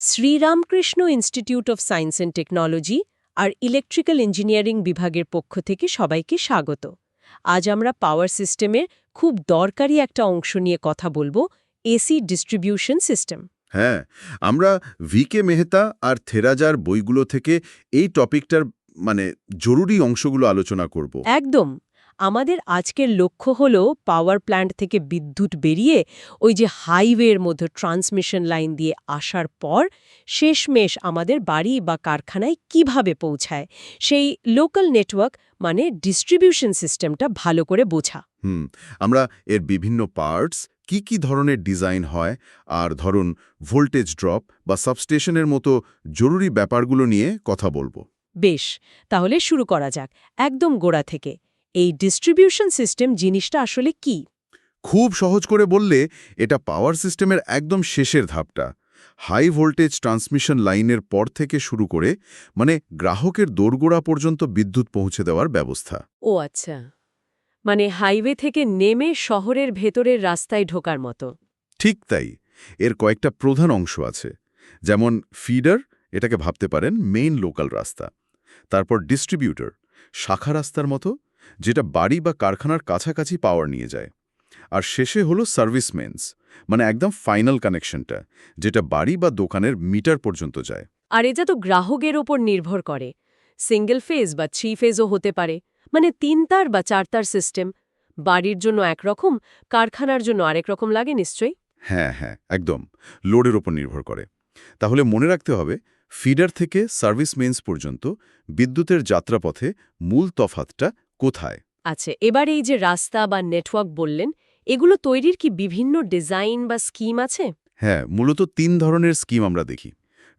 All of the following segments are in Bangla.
Sriramakrishna institute of science and technology R electrical engineering বিভাগের পক্ষ থেকে সবাইকে স্বাগত। আজ আমরা পাওয়ার সিস্টেমের খুব দরকারি একটা অংশ নিয়ে কথা বলব এসি ডিস্ট্রিবিউশন সিস্টেম হ্যাঁ আমরা ভিকে মেহতা আর থেরাজার বইগুলো থেকে এই টপিকটার মানে জরুরি অংশগুলো আলোচনা করব। একদম। আমাদের আজকের লক্ষ্য হল পাওয়ার প্ল্যান্ট থেকে বিদ্যুৎ বেরিয়ে ওই যে হাইওয়ের মধ্যে ট্রান্সমিশন লাইন দিয়ে আসার পর শেষমেশ আমাদের বাড়ি বা কারখানায় কীভাবে পৌঁছায়? সেই লোকাল নেটওয়ার্ক মানে ডিস্ট্রিবিউশন সিস্টেমটা ভালো করে বোঝা। হুম আমরা এর বিভিন্ন পার্টস কি কি ধরনের ডিজাইন হয় আর ধরুন ভোল্টেজ ড্রপ বা সাবস্টেশনের মতো জরুরি ব্যাপারগুলো নিয়ে কথা বলব। বেশ তাহলে শুরু করা যাক একদম গোড়া থেকে। এই ডিস্ট্রিবিউশন সিস্টেম জিনিসটা আসলে কি? খুব সহজ করে বললে এটা পাওয়ার সিস্টেমের একদম শেষের ধাপটা। হাই ভোল্টেজ ট্রান্সমিশন লাইনের পর থেকে শুরু করে মানে গ্রাহকের দোরগোড়া পর্যন্ত বিদ্যুৎ পৌঁছে দেওয়ার ব্যবস্থা। ও আচ্ছা। মানে হাইওয়ে থেকে নেমে শহরের ভেতরের রাস্তায় ঢোকার মতো। ঠিক তাই। এর কয়েকটা প্রধান অংশ আছে। যেমন ফিডার এটাকে ভাবতে পারেন মেইন লোকাল রাস্তা। তারপর ডিস্ট্রিবিউটর শাখা রাস্তার মতো যেটা বাড়ি বা কারখানার কাছাকাছি পাওয়ার নিয়ে যায়। আর শেষে হলো সার্ভিস মেন্স মানে একদম ফাইনাল কানেকশনটা যেটা বাড়ি বা দোকানের মিটার পর্যন্ত যায়। আর এটা তো গ্রাহকের ওপর নির্ভর করে। সিঙ্গেল ফেজ বা থ্রি ফেজও হতে পারে মানে তিন তার বা চার তার সিস্টেম বাড়ির জন্য একরকম কারখানার জন্য আরেক রকম লাগে নিশ্চয়ই? হ্যাঁ হ্যাঁ একদম। লোডের ওপর নির্ভর করে। তাহলে মনে রাখতে হবে ফিডার থেকে সার্ভিস মেন্স পর্যন্ত বিদ্যুতের যাত্রাপথে মূল তফাতটা কোথায়? আচ্ছা এবার এই যে রাস্তা বা নেটওয়ার্ক বললেন এগুলো তৈরির কি বিভিন্ন ডিজাইন বা স্কিম আছে? হ্যাঁ মূলত তিন ধরনের স্কিম আমরা দেখি।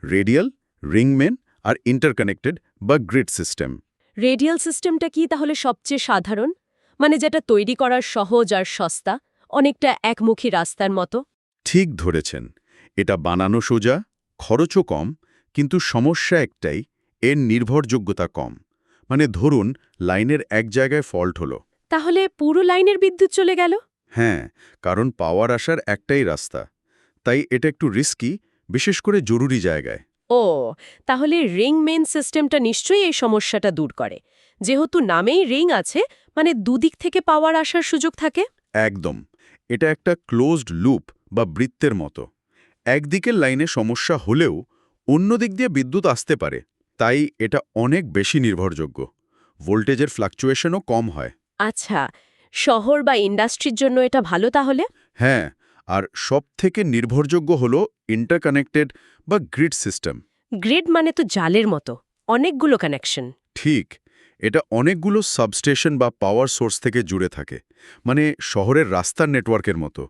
রেডিয়াল রিংমেন আর ইন্টারকানেক্টেড বা গ্রিড সিস্টেম। রেডিয়াল সিস্টেমটা কি তাহলে সবচেয়ে সাধারণ? মানে যেটা তৈরি করার সহজ আর সস্তা অনেকটা একমুখী রাস্তার মতো? ঠিক ধরেছেন। এটা বানানো সোজা খরচও কম কিন্তু সমস্যা একটাই এর নির্ভরযোগ্যতা কম। মানে ধরুন লাইনের এক জায়গায় ফল্ট হলো। তাহলে পুরো লাইনের বিদ্যুৎ চলে গেল? হ্যাঁ কারণ পাওয়ার আসার একটাই রাস্তা। তাই এটা একটু রিস্কি বিশেষ করে জরুরি জায়গায়। ও তাহলে রিং মেন সিস্টেমটা নিশ্চয়ই এই সমস্যাটা দূর করে। যেহেতু নামেই রিং আছে মানে দুদিক থেকে পাওয়ার আসার সুযোগ থাকে? একদম। এটা একটা ক্লোজড লুপ বা বৃত্তের মতো। একদিকের লাইনে সমস্যা হলেও অন্য দিক দিয়ে বিদ্যুৎ আসতে পারে। তাই এটা অনেক বেশি নির্ভরযোগ্য। ভোল্টেজের ফ্লাকচুয়েশনও কম হয়। আচ্ছা শহর বা ইন্ডাস্ট্রির জন্য এটা ভালো তাহলে? হ্যাঁ আর সবথেকে নির্ভরযোগ্য হল ইন্টারকানেক্টেড বা গ্রিড সিস্টেম গ্রিড মানে তো জালের মতো অনেকগুলো কানেকশন ঠিক এটা অনেকগুলো সাবস্টেশন বা পাওয়ার সোর্স থেকে জুড়ে থাকে মানে শহরের রাস্তার নেটওয়ার্কের মতো।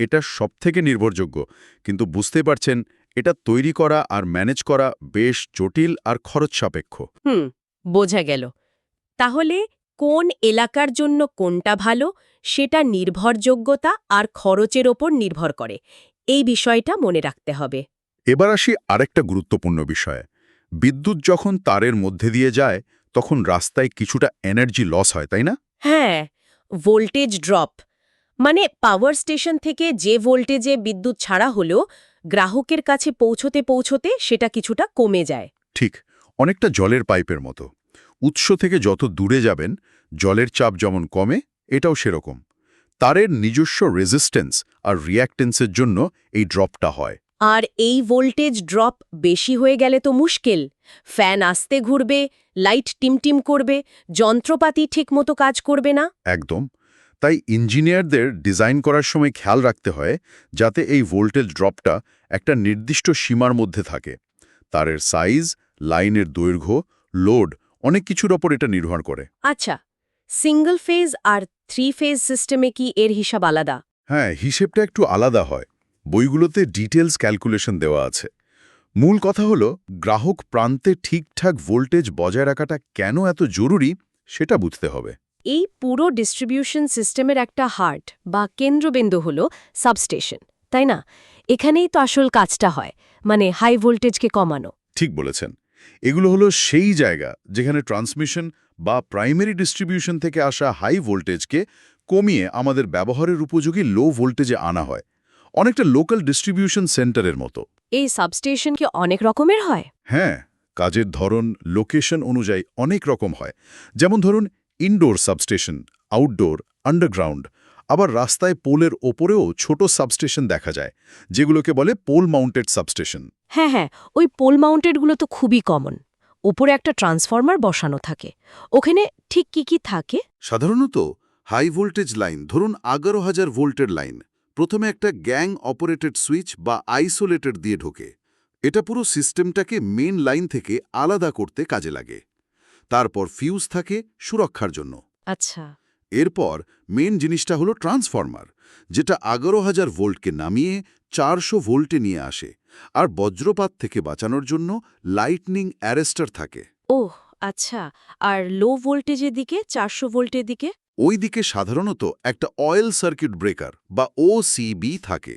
এটা সবথেকে নির্ভরযোগ্য কিন্তু বুঝতে পারছেন এটা তৈরি করা আর ম্যানেজ করা বেশ জটিল আর খরচ সাপেক্ষ। হুম বোঝা গেল। তাহলে কোন এলাকার জন্য কোনটা ভালো সেটা নির্ভরযোগ্যতা আর খরচের ওপর নির্ভর করে। এই বিষয়টা মনে রাখতে হবে। এবার আসি আরেকটা গুরুত্বপূর্ণ বিষয়। বিদ্যুৎ যখন তারের মধ্যে দিয়ে যায় তখন রাস্তায় কিছুটা এনার্জি লস হয় তাই না? হ্যাঁ ভোল্টেজ ড্রপ মানে পাওয়ার স্টেশন থেকে যে ভোল্টেজে বিদ্যুৎ ছাড়া হলেও গ্রাহকের কাছে পৌঁছতে পৌঁছতে সেটা কিছুটা কমে যায়। ঠিক অনেকটা জলের পাইপের মতো। উৎস থেকে যত দূরে যাবেন জলের চাপ যেমন কমে এটাও সেরকম। তারের নিজস্ব রেজিস্ট্যান্স আর রিয়াক্টেন্সের জন্য এই ড্রপটা হয়। আর এই ভোল্টেজ ড্রপ বেশি হয়ে গেলে তো মুশকিল। ফ্যান আস্তে ঘুরবে লাইট টিমটিম করবে যন্ত্রপাতি ঠিকমতো কাজ করবে না। একদম। তাই ইঞ্জিনিয়ারদের ডিজাইন করার সময় খেয়াল রাখতে হয় যাতে এই ভোল্টেজ ড্রপটা একটা নির্দিষ্ট সীমার মধ্যে থাকে। তারের সাইজ লাইনের দৈর্ঘ্য লোড অনেক কিছুর ওপর এটা নির্ভর করে। আচ্ছা সিঙ্গল ফেজ আর থ্রি ফেজ সিস্টেমে কি এর হিসাব আলাদা? হ্যাঁ হিসেবটা একটু আলাদা হয়। বইগুলোতে ডিটেলস ক্যালকুলেশন দেওয়া আছে। মূল কথা হলো গ্রাহক প্রান্তে ঠিকঠাক ভোল্টেজ বজায় রাখাটা কেন এত জরুরি সেটা বুঝতে হবে। এই পুরো ডিস্ট্রিবিউশন সিস্টেমের একটা হার্ট বা কেন্দ্রবিন্দু হল সাবস্টেশন তাই না? এখানেই তো আসল কাজটা হয় মানে হাই ভোল্টেজকে কমানো। ঠিক বলেছেন। এগুলো হলো সেই জায়গা যেখানে ট্রান্সমিশন বা প্রাইমারি ডিস্ট্রিবিউশন থেকে আসা হাই ভোল্টেজকে কমিয়ে আমাদের ব্যবহারের উপযোগী লো ভোল্টেজে আনা হয়। অনেকটা লোকাল ডিস্ট্রিবিউশন সেন্টারের মতো। এই সাবস্টেশন কি অনেক রকমের হয়? হ্যাঁ কাজের ধরন লোকেশন অনুযায়ী অনেক রকম হয়। যেমন ধরুন ইনডোর সাবস্টেশন আউটডোর আন্ডারগ্রাউন্ড আবার রাস্তায় পোলের ওপরেও ছোট সাবস্টেশন দেখা যায় যেগুলোকে বলে পোল মাউন্টেড সাবস্টেশন হ্যাঁ হ্যাঁ ওই পোল মাউন্টেডগুলো তো খুবই কমন ওপরে একটা ট্রান্সফরমার বসানো থাকে। ওখানে ঠিক কি কি থাকে? সাধারণত হাই ভোল্টেজ লাইন ধরুন এগারো হাজার ভোল্টের লাইন প্রথমে একটা গ্যাং অপারেটেড সুইচ বা আইসোলেটেড দিয়ে ঢোকে। এটা পুরো সিস্টেমটাকে মেন লাইন থেকে আলাদা করতে কাজে লাগে। তারপর ফিউজ থাকে সুরক্ষার জন্য। আচ্ছা। এরপর মেন জিনিসটা হলো ট্রান্সফর্মার যেটা এগারো হাজার ভোল্টকে নামিয়ে চারশো ভোল্টে নিয়ে আসে। আর বজ্রপাত থেকে বাঁচানোর জন্য লাইটনিং অ্যারেস্টার থাকে। ওহ আচ্ছা। আর লো ভোল্টেজের দিকে চারশো ভোল্টের দিকে? ওই দিকে সাধারণত একটা অয়েল সার্কিট ব্রেকার বা ওসিবি থাকে।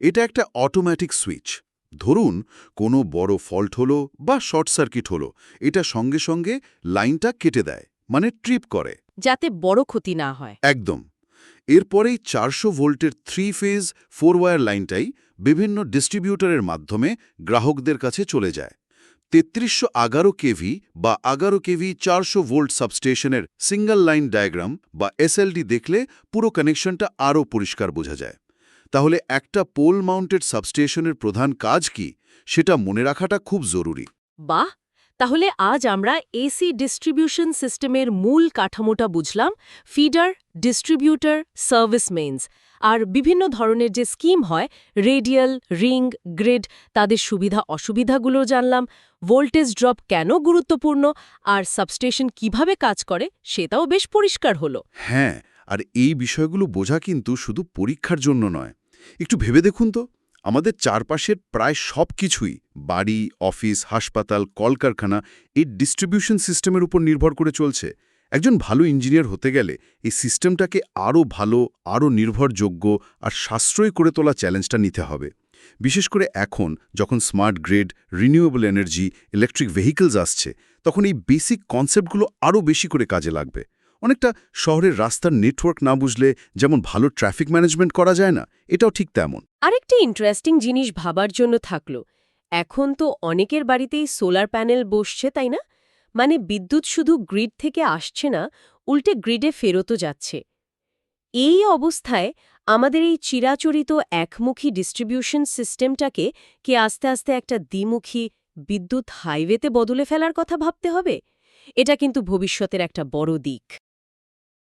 এটা একটা অটোমেটিক সুইচ ধরুন কোনো বড় ফল্ট হলো বা শর্ট সার্কিট হলো এটা সঙ্গে সঙ্গে লাইনটা কেটে দেয় মানে ট্রিপ করে। যাতে বড় ক্ষতি না হয়। একদম। এরপরেই চারশো ভোল্টের থ্রি ফেজ ফোর ওয়ার লাইনটাই বিভিন্ন ডিস্ট্রিবিউটরের মাধ্যমে গ্রাহকদের কাছে চলে যায়। তেত্রিশশো এগারো কেভি বা এগারো কেভি চারশো ভোল্ট সাবস্টেশনের সিঙ্গল লাইন ডায়াগ্রাম বা এসএলডি দেখলে পুরো কানেকশনটা আরও পরিষ্কার বোঝা যায়। তাহলে একটা পোল মাউন্টেড সাবস্টেশনের প্রধান কাজ কি? সেটা মনে রাখাটা খুব জরুরি। বাহ! তাহলে আজ আমরা এসি ডিস্ট্রিবিউশন সিস্টেমের মূল কাঠামোটা বুঝলাম ফিডার ডিস্ট্রিবিউটর সার্ভিস মেইনস। আর বিভিন্ন ধরনের যে স্কিম হয় রেডিয়াল রিং গ্রিড তাদের সুবিধা অসুবিধাগুলো জানলাম ভোল্টেজ ড্রপ কেন গুরুত্বপূর্ণ আর সাবস্টেশন কীভাবে কাজ করে সেটাও বেশ পরিষ্কার হলো। হ্যাঁ আর এই বিষয়গুলো বোঝা কিন্তু শুধু পরীক্ষার জন্য নয়। একটু ভেবে দেখুন তো। আমাদের চারপাশের প্রায় সব কিছুই, বাড়ি, অফিস, হাসপাতাল, কলকারখানা, এই ডিস্ট্রিবিউশন সিস্টেমের উপর নির্ভর করে চলছে। একজন ভালো ইঞ্জিনিয়ার হতে গেলে এই সিস্টেমটাকে আরও ভালো আরও নির্ভরযোগ্য আর সাশ্রয় করে তোলা চ্যালেঞ্জটা নিতে হবে। বিশেষ করে এখন যখন smart grid renewable energy electric vehicles আসছে, তখন এই বেসিক কনসেপ্টগুলো আরও বেশি করে কাজে লাগবে। অনেকটা শহরের রাস্তার নেটওয়ার্ক না বুঝলে যেমন ভালো ট্রাফিক ম্যানেজমেন্ট করা যায় না, এটাও ঠিক তেমন। আরেকটি ইন্টারেস্টিং জিনিস ভাবার জন্য থাকল, এখন তো অনেকের বাড়িতেই সোলার প্যানেল বসছে, তাই না? মানে বিদ্যুৎ শুধু গ্রিড থেকে আসছে না, উল্টে গ্রিডে ফেরতও যাচ্ছে। এই অবস্থায় আমাদের এই চিরাচরিত একমুখী ডিস্ট্রিবিউশন সিস্টেমটাকে কি আস্তে আস্তে একটা দ্বিমুখী বিদ্যুৎ হাইওয়েতে বদলে ফেলার কথা ভাবতে হবে? এটা কিন্তু ভবিষ্যতের একটা বড় দিক।